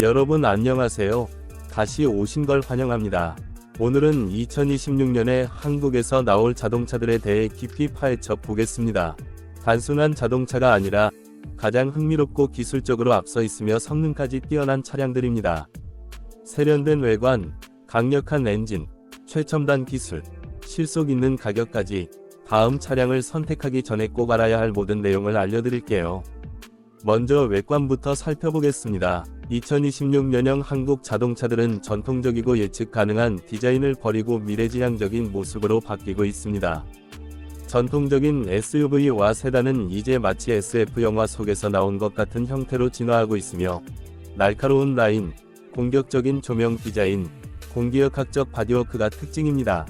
여러분 안녕하세요. 다시 오신 걸 환영합니다. 오늘은 2026년에 한국에서 나올 자동차들에 대해 깊이 파헤쳐 보겠습니다. 단순한 자동차가 아니라 가장 흥미롭고 기술적으로 앞서 있으며 성능까지 뛰어난 차량들입니다. 세련된 외관, 강력한 엔진, 최첨단 기술, 실속 있는 가격까지 다음 차량을 선택하기 전에 꼭 알아야 할 모든 내용을 알려드릴게요. 먼저 외관부터 살펴보겠습니다. 2026년형 한국 자동차들은 전통적이고 예측 가능한 디자인을 버리고 미래지향적인 모습으로 바뀌고 있습니다. 전통적인 SUV와 세단은 이제 마치 SF 영화 속에서 나온 것 같은 형태로 진화하고 있으며 날카로운 라인, 공격적인 조명 디자인, 공기역학적 바디워크가 특징입니다.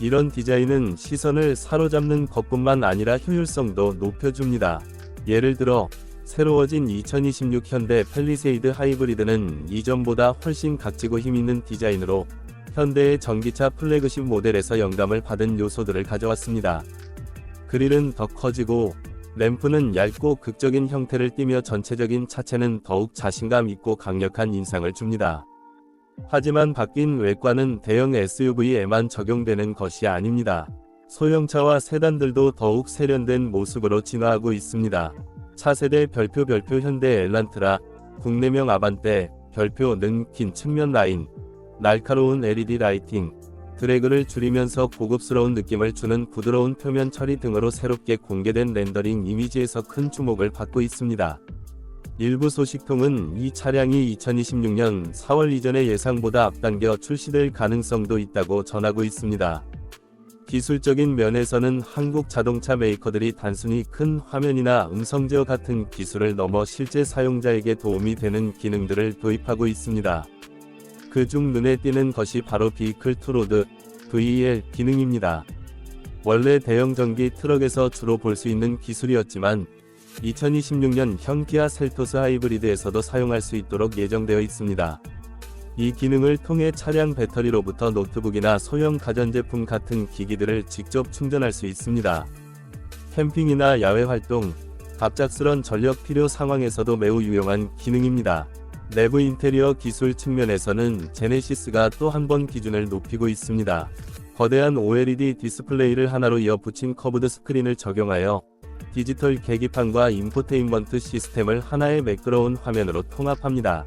이런 디자인은 시선을 사로잡는 것뿐만 아니라 효율성도 높여줍니다. 예를 들어 새로워진 2026 현대 펠리세이드 하이브리드는 이전보다 훨씬 각지고 힘있는 디자인으로 현대의 전기차 플래그십 모델에서 영감을 받은 요소들을 가져왔습니다. 그릴은 더 커지고 램프는 얇고 극적인 형태를 띠며 전체적인 차체는 더욱 자신감 있고 강력한 인상을 줍니다. 하지만 바뀐 외관은 대형 SUV에만 적용되는 것이 아닙니다. 소형차와 세단들도 더욱 세련된 모습으로 진화하고 있습니다. 차세대 별표 별표 현대 엘란트라, 국내명 아반떼, 별표 는 긴 측면 라인, 날카로운 LED 라이팅, 드래그를 줄이면서 고급스러운 느낌을 주는 부드러운 표면 처리 등으로 새롭게 공개된 렌더링 이미지에서 큰 주목을 받고 있습니다. 일부 소식통은 이 차량이 2026년 4월 이전의 예상보다 앞당겨 출시될 가능성도 있다고 전하고 있습니다. 기술적인 면에서는 한국 자동차 메이커들이 단순히 큰 화면이나 음성 제어 같은 기술을 넘어 실제 사용자에게 도움이 되는 기능들을 도입하고 있습니다. 그중 눈에 띄는 것이 바로 비클 투로드 VL 기능입니다. 원래 대형 전기 트럭에서 주로 볼 수 있는 기술이었지만 2026년 현 기아 셀토스 하이브리드에서도 사용할 수 있도록 예정되어 있습니다. 이 기능을 통해 차량 배터리로부터 노트북이나 소형 가전제품 같은 기기들을 직접 충전할 수 있습니다. 캠핑이나 야외 활동, 갑작스런 전력 필요 상황에서도 매우 유용한 기능입니다. 내부 인테리어 기술 측면에서는 제네시스가 또 한 번 기준을 높이고 있습니다. 거대한 OLED 디스플레이를 하나로 이어 붙인 커브드 스크린을 적용하여 디지털 계기판과 인포테인먼트 시스템을 하나의 매끄러운 화면으로 통합합니다.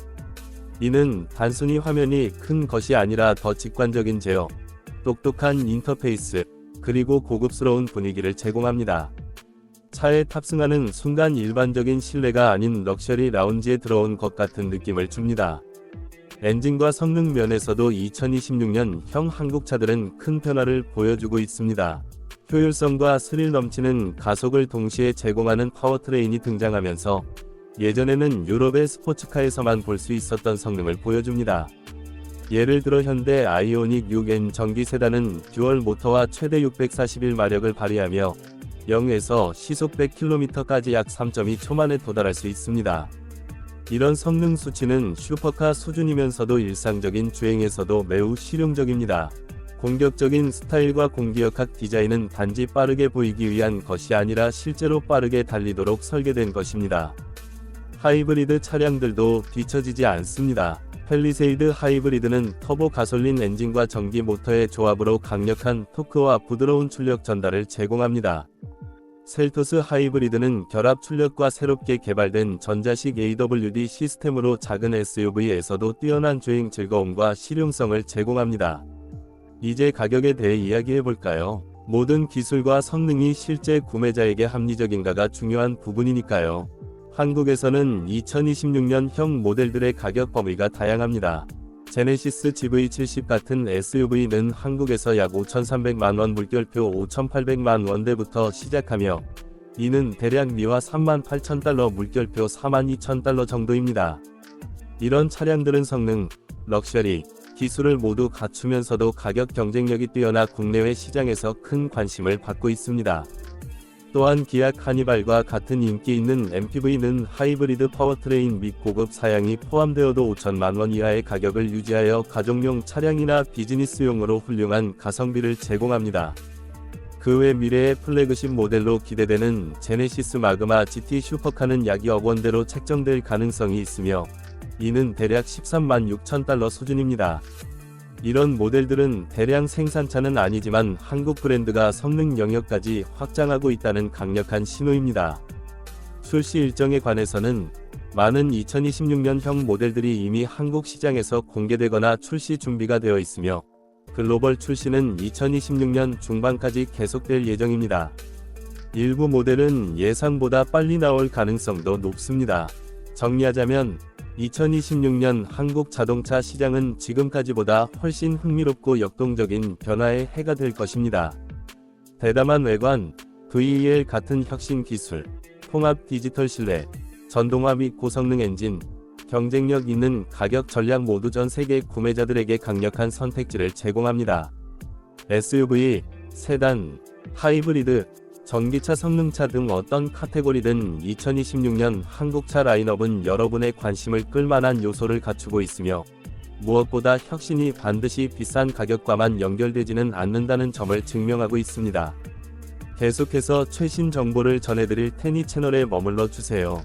이는 단순히 화면이 큰 것이 아니라 더 직관적인 제어, 똑똑한 인터페이스, 그리고 고급스러운 분위기를 제공합니다. 차에 탑승하는 순간 일반적인 실내가 아닌 럭셔리 라운지에 들어온 것 같은 느낌을 줍니다. 엔진과 성능 면에서도 2026년 형 한국차들은 큰 변화를 보여주고 있습니다. 효율성과 스릴 넘치는 가속을 동시에 제공하는 파워트레인이 등장하면서 예전에는 유럽의 스포츠카에서만 볼 수 있었던 성능을 보여줍니다. 예를 들어 현대 아이오닉 6N 전기 세단은 듀얼 모터와 최대 641마력을 발휘하며 0에서 시속 100km까지 약 3.2초 만에 도달할 수 있습니다. 이런 성능 수치는 슈퍼카 수준이면서도 일상적인 주행에서도 매우 실용적입니다. 공격적인 스타일과 공기역학 디자인은 단지 빠르게 보이기 위한 것이 아니라 실제로 빠르게 달리도록 설계된 것입니다. 하이브리드 차량들도 뒤처지지 않습니다. 펠리세이드 하이브리드는 터보 가솔린 엔진과 전기 모터의 조합으로 강력한 토크와 부드러운 출력 전달을 제공합니다. 셀토스 하이브리드는 결합 출력과 새롭게 개발된 전자식 AWD 시스템으로 작은 SUV에서도 뛰어난 주행 즐거움과 실용성을 제공합니다. 이제 가격에 대해 이야기해 볼까요? 모든 기술과 성능이 실제 구매자에게 합리적인가가 중요한 부분이니까요. 한국에서는 2026년형 모델들의 가격 범위가 다양합니다. 제네시스 GV70 같은 SUV는 한국에서 약 5,300만원 물결표 5,800만 원대부터 시작하며 이는 대략 미화 38,000달러 물결표 42,000달러 정도입니다. 이런 차량들은 성능, 럭셔리, 기술을 모두 갖추면서도 가격 경쟁력이 뛰어나 국내외 시장에서 큰 관심을 받고 있습니다. 또한 기아 카니발과 같은 인기 있는 MPV는 하이브리드 파워트레인 및 고급 사양이 포함되어도 5천만 원 이하의 가격을 유지하여 가정용 차량이나 비즈니스용으로 훌륭한 가성비를 제공합니다. 그 외 미래의 플래그십 모델로 기대되는 제네시스 마그마 GT 슈퍼카는 약 2억 원대로 책정될 가능성이 있으며 이는 대략 13만 6천 달러 수준입니다. 이런 모델들은 대량 생산차는 아니지만 한국 브랜드가 성능 영역까지 확장하고 있다는 강력한 신호입니다. 출시 일정에 관해서는 많은 2026년형 모델들이 이미 한국 시장에서 공개되거나 출시 준비가 되어 있으며 글로벌 출시는 2026년 중반까지 계속될 예정입니다. 일부 모델은 예상보다 빨리 나올 가능성도 높습니다. 정리하자면 2026년 한국 자동차 시장은 지금까지보다 훨씬 흥미롭고 역동적인 변화의 해가 될 것입니다. 대담한 외관, VEL 같은 혁신 기술, 통합 디지털 신뢰, 전동화 및 고성능 엔진, 경쟁력 있는 가격 전략 모두 전 세계 구매자들에게 강력한 선택지를 제공합니다. SUV, 세단, 하이브리드, 전기차 성능차 등 어떤 카테고리든 2026년 한국차 라인업은 여러분의 관심을 끌만한 요소를 갖추고 있으며 무엇보다 혁신이 반드시 비싼 가격과만 연결되지는 않는다는 점을 증명하고 있습니다. 계속해서 최신 정보를 전해드릴 테니 채널에 머물러 주세요.